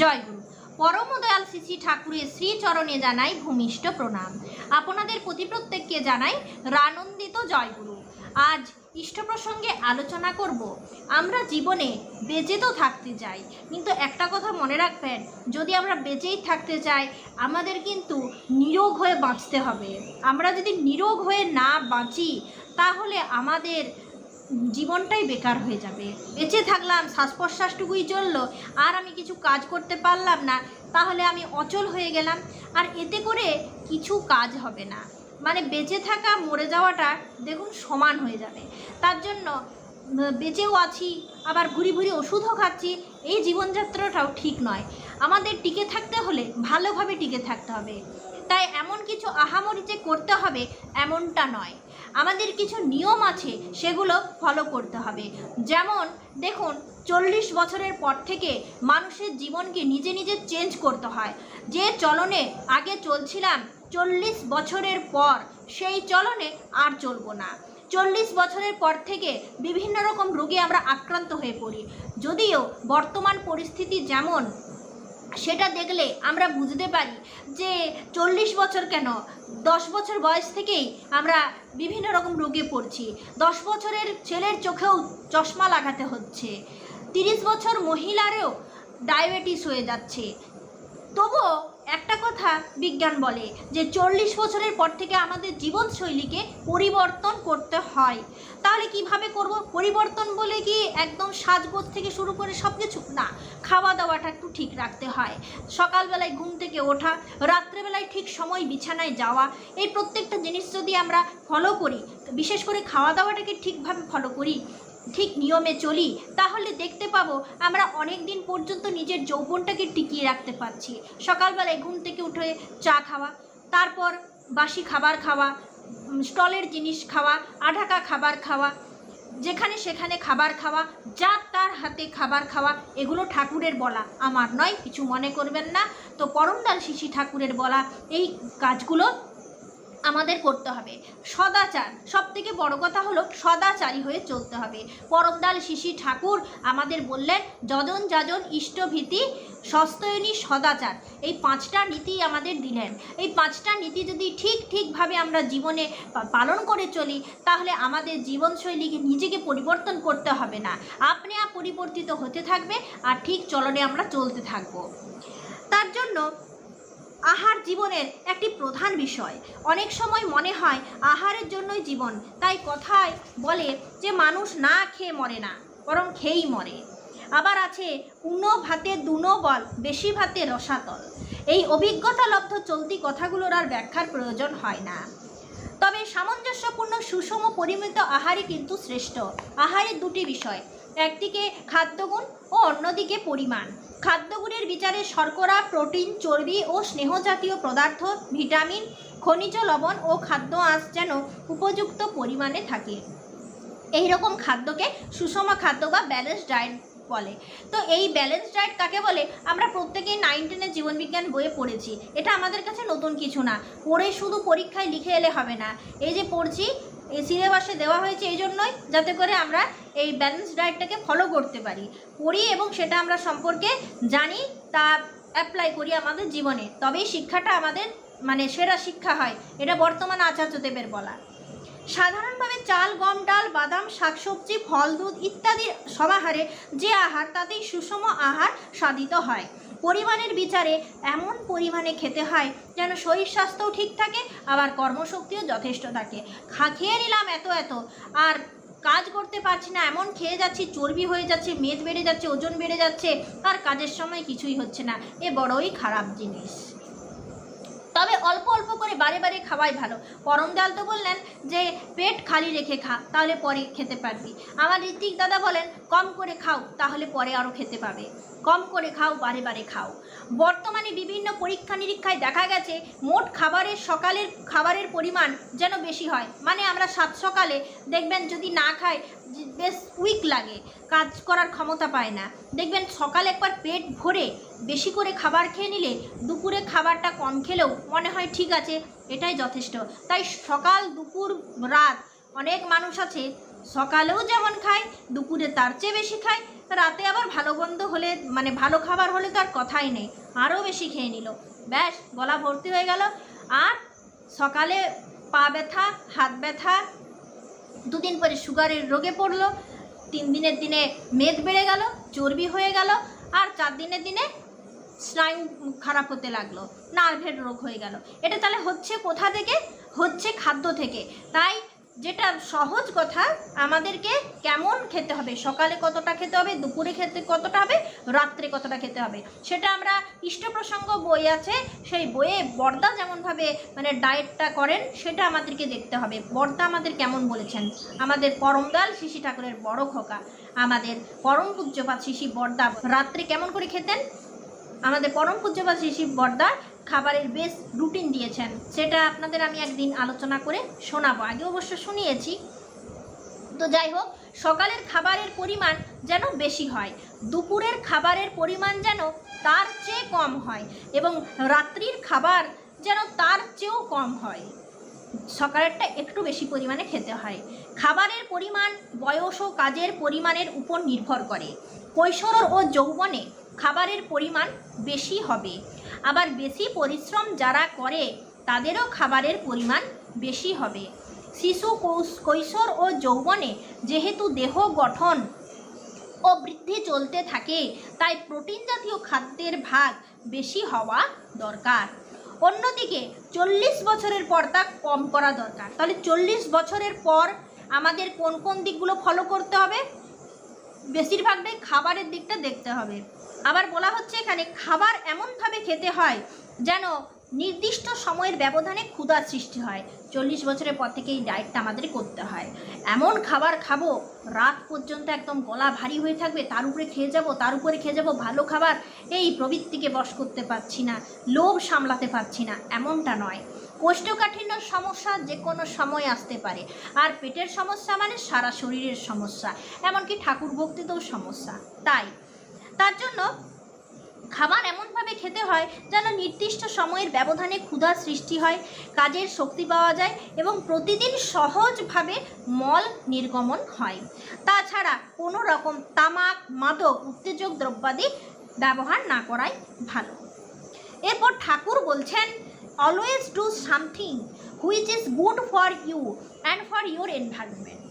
জয়গুরু পরম দয়াল শ্রী শ্রী ঠাকুরের শ্রীচরণে জানাই ভূমিষ্ঠ প্রণাম। আপনাদের প্রতি প্রত্যেককে জানাই রানন্দিত জয়গুরু আজ ইষ্ট প্রসঙ্গে আলোচনা করব। আমরা জীবনে বেঁচে তো থাকতে চাই, কিন্তু একটা কথা মনে রাখবেন, যদি আমরা বেঁচেই থাকতে চাই, আমাদের কিন্তু নিরোগ হয়ে বাঁচতে হবে। আমরা যদি নিরোগ হয়ে না বাঁচি, তাহলে আমাদের জীবনটাই বেকার হয়ে যাবে। বেঁচে থাকলাম শ্বাস প্রশ্বাসটুকুই চলল, আর আমি কিছু কাজ করতে পারলাম না, তাহলে আমি অচল হয়ে গেলাম। আর এতে করে কিছু কাজ হবে না। মানে বেঁচে থাকা, মরে যাওয়াটা দেখুন সমান হয়ে যাবে। তার জন্য বেঁচেও আছি, আবার ঘুরি ঘুরি ওষুধও খাচ্ছি, এই জীবনযাত্রাটাও ঠিক নয়। আমাদের টিকে থাকতে হলে ভালোভাবে টিকে থাকতে হবে। তাই এমন কিছু আহামরি যে করতে হবে, এমনটা নয়। আমাদের কিছু নিয়ম আছে, সেগুলো ফলো করতে হবে। যেমন, দেখুন, চল্লিশ বছরের পর থেকে মানুষের জীবনকে নিজে নিজে চেঞ্জ করতে হয়। যে চলনে আগে চলছিলাম, চল্লিশ বছরের পর সেই চলনে আর চলবো না। চল্লিশ বছরের পর থেকে বিভিন্ন রকম রোগে আমরা আক্রান্ত হয়ে পড়ি। যদিও বর্তমান পরিস্থিতি যেমন সেটা দেখলে আমরা বুঝতে পারি যে চল্লিশ বছর কেন? দশ বছর বয়স থেকেই আমরা বিভিন্ন রকম রোগে পড়ছি। দশ বছরের ছেলের চোখেও চশমা লাগাতে হচ্ছে। তিরিশ বছর মহিলারও ডায়াবেটিস হয়ে যাচ্ছে। তবুও একটা কথা বিজ্ঞান বলে যে চল্লিশ বছরের পর থেকে আমাদের জীবনশৈলীকে পরিবর্তন করতে হয়। তাহলে কীভাবে করব? পরিবর্তন বলে কি একদম সাজগোজ থেকে শুরু করে সব কিছু না খাওয়া দাওয়াটা একটু ঠিক রাখতে হয়। সকালবেলায় ঘুম থেকে ওঠা, রাত্রেবেলায় ঠিক সময় বিছানায় যাওয়া, এই প্রত্যেকটা জিনিস যদি আমরা ফলো করি, বিশেষ করে খাওয়া দাওয়াটাকে ঠিকভাবে ফলো করি ঠিক নিয়মে চলি, তাহলে দেখতে পাবো আমরা অনেক দিন পর্যন্ত নিজের যৌবনটাকে টিকিয়ে রাখতে পারছি। সকালবেলায় ঘুম থেকে উঠে চা খাওয়া, তারপর বাসি খাবার খাওয়া স্টলের জিনিস খাওয়া আঢাকা খাবার খাওয়া, যেখানে সেখানে খাবার খাওয়া, যা তার হাতে খাবার খাওয়া, এগুলো ঠাকুরের বলা। আমার নয়, কিছু মনে করবেন না। তো পরমদাল শিশি ঠাকুরের বলা এই কাজগুলো আমাদের করতে হবে। সদাচার। সব থেকে বড় কথা হলো সদাচারী হয়ে চলতে হবে। পরমদাল শিশি ঠাকুর আমাদের বললেন, যজন যাজন ইষ্টভীতি, সস্তয়নী সদাচার। এই পাঁচটা নীতি আমাদের দিলেন। এই পাঁচটা নীতি যদি ঠিক ঠিকভাবে আমরা জীবনে পালন করে চলি, তাহলে আমাদের জীবনশৈলীকে নিজেকে পরিবর্তন করতে হবে না। আপনি আপ, পরিবর্তিত হতে থাকবে, আর ঠিক চলনে আমরা চলতে থাকব। তার জন্য আহার জীবনের একটি প্রধান বিষয়। অনেক সময় মনে হয় আহারের জন্যই জীবন, তাই কথায় বলে যে মানুষ না খেয়ে মরে না, বরং খেয়েই মরে। আবার আছে উনো ভাতে দুনো বল, বেশি ভাতে রসাতল। এই অভিজ্ঞতা লব্ধ চলতি কথাগুলোর আর ব্যাখ্যার প্রয়োজন হয় না। তবে সামঞ্জস্যপূর্ণ সুষম পরিমিত আহারই কিন্তু শ্রেষ্ঠ। আহারের দুটি বিষয় একদিকে খাদ্যগুণ ও অন্যদিকে পরিমাণ। খাদ্যগুণের বিচারে শর্করা, প্রোটিন, চর্বি ও স্নেহজাতীয় পদার্থ, ভিটামিন, খনিজ লবণ ও খাদ্য আঁশ যেন উপযুক্ত পরিমাণে থাকে। এই রকম খাদ্যকে সুষম খাদ্য বা ব্যালেন্স ডায়েট বলে। তো এই ব্যালেন্স ডায়েট কাকে বলে? আমরা প্রত্যেকেই নাইন টেনের জীবনবিজ্ঞান বইয়ে পড়েছি। এটা আমাদের কাছে নতুন কিছু না। পড়ে শুধু পরীক্ষায় লিখে এলে হবে না। এই যে পড়ছি সিলেবাসে দেওয়া হয়েছে এই জন্যই যাতে করে আমরা এই ব্যালেন্স ডায়েটটাকে ফলো করতে পারি। পড়ি এবং সেটা আমরা সম্পর্কে জানি, তা অ্যাপ্লাই করি আমাদের জীবনে। তবেই শিক্ষাটা আমাদের মানে সেরা শিক্ষা হয়। এটা বর্তমান আচার্যদেবের বলা। সাধারণভাবে চাল, গম, ডাল, বাদাম, শাকসবজি, ফল, দুধ ইত্যাদি সমাহারে যে আহার, তাতেই সুষম আহার সাধিত হয়। পরিমাণের বিচারে এমন পরিমাণে খেতে হয় যেন শরীর স্বাস্থ্যও ঠিক থাকে, আবার কর্মশক্তিও যথেষ্ট থাকে। খা, খেয়ে নিলাম এত এত। আর কাজ করতে পারছি না, এমন খেয়ে যাচ্ছি, চর্বি হয়ে যাচ্ছে, মেদ বেড়ে যাচ্ছে, ওজন বেড়ে যাচ্ছে, আর কাজের সময় কিছুই হচ্ছে না। এ বড়ই খারাপ জিনিস। তবে অল্প অল্প করে বারে বারে খাওয়াই ভালো। পরম দয়াল তো বললেন যে, পেট খালি রেখে খা, তাহলে পরে খেতে পারবি। আমার ঋত্বিক দাদা বলেন, কম করে খাও, তাহলে পরে আরও খেতে পাবে। কম করে খাও, বারে বারে খাও। বর্তমানে বিভিন্ন পরীক্ষা নিরীক্ষায় দেখা গেছে, মোট খাবারের সকালের, খাবারের পরিমাণ যেন বেশি হয়। মানে আমরা সাত সকালে দেখবেন যদি না খাই বেশ উইক লাগে, কাজ করার ক্ষমতা পায় না। দেখবেন সকাল একবার পেট ভরে বেশি করে খাবার খেয়ে নিলে দুপুরে খাবারটা কম খেলেও মনে হয় ঠিক আছে, এটাই যথেষ্ট। তাই সকাল, দুপুর, রাত অনেক মানুষ আছে, সকালেও যেমন খায়, দুপুরে তার চেয়ে বেশি খায়, রাতে আবার ভালো গন্ধ হলে মানে ভালো খাবার হলে তো আর কথাই নেই, আরও বেশি খেয়ে নিল। ব্যাস, গলা ভর্তি হয়ে গেল। আর সকালে পা ব্যথা, হাত ব্যথা দুদিন পরে সুগারের রোগে পড়ল, তিন দিনের দিনে মেদ বেড়ে গেল, চর্বি হয়ে গেল, আর চার দিনের দিনে স্নায়ু খারাপ হতে লাগল, নার্ভের রোগ হয়ে গেল। এটা তাহলে হচ্ছে কোথা থেকে? হচ্ছে খাদ্য থেকে। তাই যেটা সহজ কথা, আমাদেরকে কেমন খেতে হবে? সকালে কতটা খেতে হবে? দুপুরে খেতে কতটা হবে? রাত্রে কতটা খেতে হবে? সেটা আমরা ইষ্টপ্রসঙ্গ বই আছে, সেই বইয়ে বর্দা যেমনভাবে মানে ডায়েটটা করেন, সেটা আমাদেরকে দেখতে হবে। বর্দা আমাদের কেমন বলেছেন? আমাদের পরমদাল শিশি ঠাকুরের বড় খোকা। আমাদের পরম পূজ্যপাত শিশি বর্দা। রাত্রে কেমন করে খেতেন? আমাদের পরম পূজ্যপাত শিশি বর্দা খাবারের বেশ রুটিন দিয়েছেন, সেটা আপনাদের আমি একদিন আলোচনা করে শোনাবো। আগে অবশ্য শুনিয়েছি। তো যাই হোক, সকালের খাবারের পরিমাণ যেন বেশি হয়, দুপুরের খাবারের পরিমাণ যেন তার চেয়ে কম হয়, এবং রাত্রির খাবার যেন তার চেয়েও কম হয়। সকালেরটা একটু বেশি পরিমাণে খেতে হয়। খাবারের পরিমাণ বয়স ও কাজের পরিমাণের উপর নির্ভর করে। কৈশোর ও যৌবনে খাবারের পরিমাণ বেশি হবে। আবার বেশি পরিশ্রম যারা করে, তাদেরও খাবারের পরিমাণ বেশি হবে। শিশু কৌশ- কৈশোর ও যৌবনে যেহেতু দেহ গঠন ও বৃদ্ধি চলতে থাকে, তাই প্রোটিন জাতীয় খাদ্যের ভাগ বেশি হওয়া দরকার। অন্যদিকে চল্লিশ বছরের পর তা কম করা দরকার। তাহলে চল্লিশ বছরের পর আমাদের কোন কোন দিকগুলো ফলো করতে হবে? বেশিরভাগটাই খাবারের দিকটা দেখতে হবে। আবার বলা হচ্ছে এখানে খাবার এমনভাবে খেতে হয় যেন নির্দিষ্ট সময়ের ব্যবধানে ক্ষুধার সৃষ্টি হয়। চল্লিশ বছরের পর থেকে এই ডায়েটটা আমাদের করতে হয়। এমন খাবার খাব, রাত পর্যন্ত একদম গলা ভারী হয়ে থাকবে, তার উপরে খেয়ে যাব, তার উপরে খেয়ে যাব, ভালো খাবার, এই প্রবৃত্তিকে বশ করতে পারছি না, লোভ সামলাতে পারছি না, এমনটা নয়। কোষ্ঠকাঠিন্য সমস্যা যে কোনো সময় আসতে পারে। আর পেটের সমস্যা মানে সারা শরীরের সমস্যা, এমনকি ঠাকুর ভক্তিতেও সমস্যা। তাই, তার জন্য খাবার এমনভাবে খেতে হয় যেন নির্দিষ্ট সময়ের ব্যবধানে ক্ষুধার সৃষ্টি হয়, কাজের শক্তি পাওয়া যায় এবং প্রতিদিন সহজভাবে মল নির্গমন হয়। তাছাড়া কোনো রকম তামাক, মাদক, উত্তেজক দ্রব্যাদি ব্যবহার না করাই ভালো। এরপর ঠাকুর বলছেন always do something which is good for you and for your environment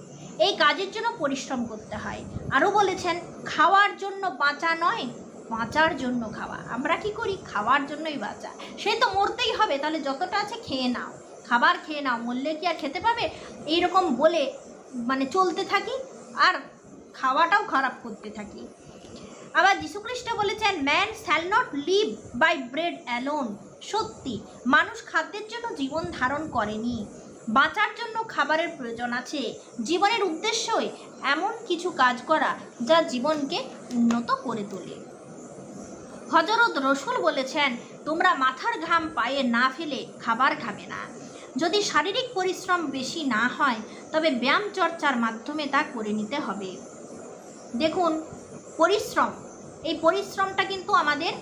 এই কাজের জন্য পরিশ্রম করতে হয়। আরও বলেছেন, খাওয়ার জন্য বাঁচা নয়, বাঁচার জন্য খাওয়া। আমরা কি করি? খাওয়ার জন্যই বাঁচা। সে তো মরতেই হবে, তাহলে যতটা আছে খেয়ে নাও। খাবার খেয়ে নাও, মরলে কি আর খেতে পাবে? এইরকম বলে মানে চলতে থাকি আর খাওয়াটাও খারাপ করতে থাকি। আবার যীশুখ্রিস্ট বলেছেন man shall not live by bread alone সত্যি, মানুষ খাদ্যের জন্য জীবন ধারণ করেনি। বাঁচার জন্য খাবারের প্রয়োজন আছে। জীবনের উদ্দেশ্যই এমন কিছু কাজ করা যা জীবনকে উন্নত করে তোলে। হজরত রসুল বলেছেন, তোমরা মাথার ঘাম পায়ে না ফেলে খাবার খাবে না। যদি শারীরিক পরিশ্রম বেশি না হয়, তবে ব্যায়াম চর্চার মাধ্যমে তা করে নিতে হবে। দেখুন, পরিশ্রম, এই পরিশ্রমটা কিন্তু আমাদের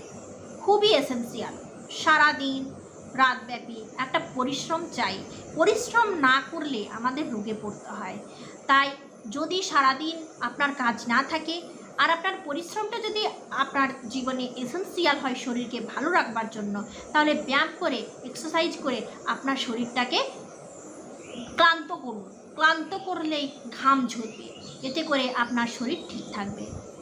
খুবই এসেন্সিয়াল সারাদিন, রাতব্যাপী একটা পরিশ্রম চাই। পরিশ্রম না করলে আমাদের রোগে পড়তে হয়। তাই যদি সারাদিন আপনার কাজ না থাকে আর আপনার পরিশ্রমটা যদি আপনার জীবনে এসেন্সিয়াল হয় শরীরকে ভালো রাখবার জন্য, তাহলে ব্যায়াম করে এক্সারসাইজ করে আপনার শরীরটাকে ক্লান্ত করুন। ক্লান্ত করলেই ঘাম ঝরবে। এতে করে আপনার শরীর ঠিক থাকবে।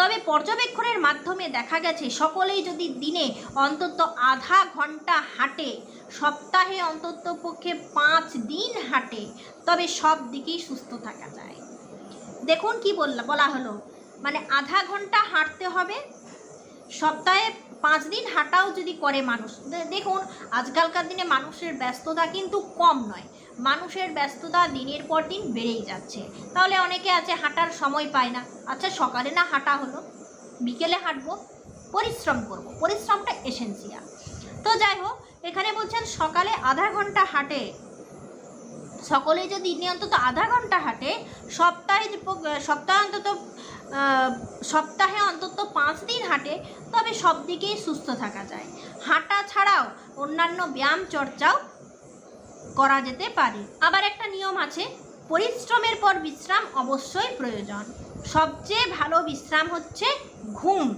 তবে পর্যবেক্ষণের মাধ্যমে দেখা গেছে, সকলেই যদি দিনে অন্তত আধা ঘণ্টা হাঁটে, সপ্তাহে অন্তত পক্ষে পাঁচ দিন হাঁটে, তবে সব দিকেই সুস্থ থাকা যায়। দেখুন কি বললা বলা হলো মানে আধা ঘণ্টা হাঁটতে হবে, সপ্তাহে পাঁচ দিন হাঁটাও যদি করে মানুষ দেখুন, আজকালকার দিনে মানুষের ব্যস্ততা কিন্তু কম নয়। মানুষের ব্যস্ততা দিনের পর দিন বেড়েই যাচ্ছে। তাহলে অনেকে আছে হাঁটার সময় পায় না। আচ্ছা সকালে না হাঁটা হলো? বিকেলে হাঁটবো? পরিশ্রম করব। পরিশ্রমটা এসেন্সিয়াল তো যাই হোক, এখানে বলছেন সকালে আধা ঘণ্টা হাঁটে। সকলে যদি অন্তত আধা ঘণ্টা হাঁটে, সপ্তাহে সপ্তাহে অন্তত সপ্তাহে অন্তত পাঁচ দিন হাঁটে, তবে সব দিকেই সুস্থ থাকা যায়। হাঁটা ছাড়াও অন্যান্য ব্যায়াম চর্চাও করা যেতে পারে। আবার একটা নিয়ম আছে, পরিশ্রমের পর বিশ্রাম অবশ্যই প্রয়োজন। সবচেয়ে ভালো বিশ্রাম হচ্ছে ঘুম।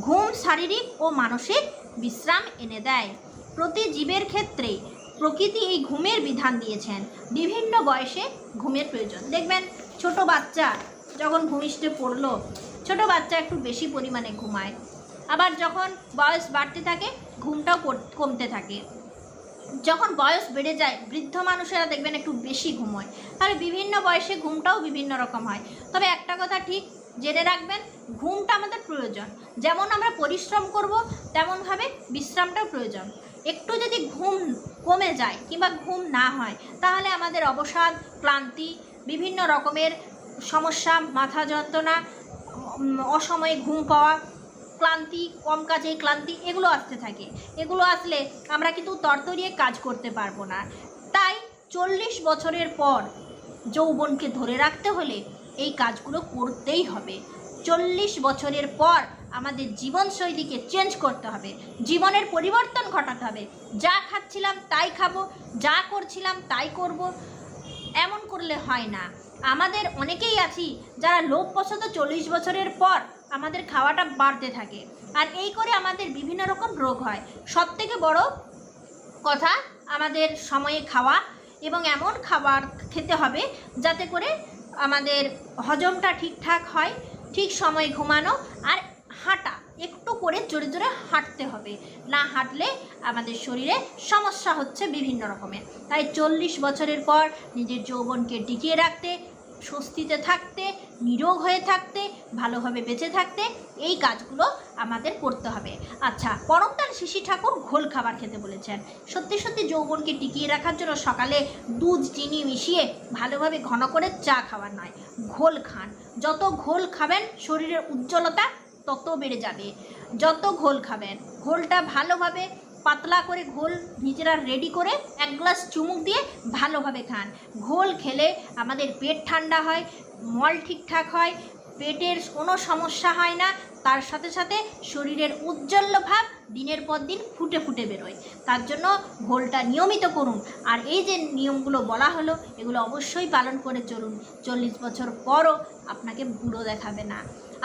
ঘুম শারীরিক ও মানসিক বিশ্রাম এনে দেয়। প্রতি জীবের ক্ষেত্রে প্রকৃতি এই ঘুমের বিধান দিয়েছেন। বিভিন্ন বয়সে ঘুমের প্রয়োজন। দেখবেন, ছোট বাচ্চা যখন ভূমিষ্ঠে পড়ল, ছোট বাচ্চা একটু বেশি পরিমাণে ঘুমায়। আবার যখন বয়স বাড়তে থাকে, ঘুমটাও কমতে থাকে। যখন বয়স বেড়ে যায়, বৃদ্ধ মানুষেরা দেখবেন একটু বেশি ঘুমোয় তাহলে বিভিন্ন বয়সে ঘুমটাও বিভিন্ন রকম হয়। তবে একটা কথা ঠিক, জেনে রাখবেন, ঘুমটা আমাদের প্রয়োজন। যেমন আমরা পরিশ্রম করব, তেমনভাবে বিশ্রামটাও প্রয়োজন। একটু যদি ঘুম কমে যায় কিংবা ঘুম না হয়, তাহলে আমাদের অবসাদ, ক্লান্তি, বিভিন্ন রকমের সমস্যা, মাথা যন্ত্রণা অসময়ে ঘুম পাওয়া ক্লান্তি, কম কাজে ক্লান্তি, এগুলো আসতে থাকে। এগুলো আসলে আমরা কিন্তু তরতরিয়ে কাজ করতে পারব না। তাই চল্লিশ বছরের পর যৌবনকে ধরে রাখতে হলে এই কাজগুলো করতেই হবে। চল্লিশ বছরের পর আমাদের জীবনশৈলীকে চেঞ্জ করতে হবে। জীবনের পরিবর্তন ঘটাতে হবে। যা খাচ্ছিলাম তাই খাব, যা করছিলাম তাই করব। এমন করলে হয় না। আমাদের অনেকেই আছি যারা লোকবশত চল্লিশ বছরের পর আমাদের খাওয়াটা বাড়তে থাকে। আর এই করে আমাদের বিভিন্ন রকম রোগ হয়। সব থেকে বড় কথা আমাদের সময়ে খাওয়া এবং এমন খাবার খেতে হবে যাতে করে আমাদের হজমটা ঠিকঠাক হয়, ঠিক সময়ে ঘুমানো আর হাঁটা, একটু করে জোরে জোরে হাঁটতে হবে। না হাঁটলে আমাদের শরীরে সমস্যা হচ্ছে বিভিন্ন রকমের তাই চল্লিশ বছরের পর নিজের যৌবনকে টিকিয়ে রাখতে, স্বস্তিতে থাকতে, নিরোগ হয়ে থাকতে ভালোভাবে বেঁচে থাকতে এই কাজগুলো আমাদের করতে হবে। আচ্ছা পরমতাল শিশি ঠাকুর ঘোল খাবার খেতে বলেছেন। সত্যি সত্যি যৌবনকে টিকিয়ে রাখার জন্য সকালে দুধ, চিনি মিশিয়ে ভালোভাবে ঘন করে চা খাওয়ার নয়, ঘোল খান। যত ঘোল খাবেন, শরীরের উজ্জ্বলতা তত বেড়ে যাবে। যত ঘোল খাবেন, ঘোলটা ভালোভাবে পাতলা করে ঘোল নিজেরা রেডি করে এক গ্লাস চুমুক দিয়ে ভালোভাবে খান। ঘোল খেলে আমাদের পেট ঠান্ডা হয়, মল ঠিকঠাক হয় পেটের কোনো সমস্যা হয় না, তার সাথে সাথে শরীরের উজ্জ্বল ভাব দিনের পর দিন ফুটে ফুটে বেরোয়। তার জন্য ঘোলটা নিয়মিত করুন। আর এই যে নিয়মগুলো বলা হলো, এগুলো অবশ্যই পালন করে চলুন। চল্লিশ বছর পরও আপনাকে বুড়ো দেখাবে না।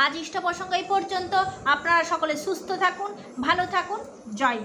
আজ ইষ্ট প্রসঙ্গ এই পর্যন্ত। আপনারা সকলে সুস্থ থাকুন, ভালো থাকুন। জয়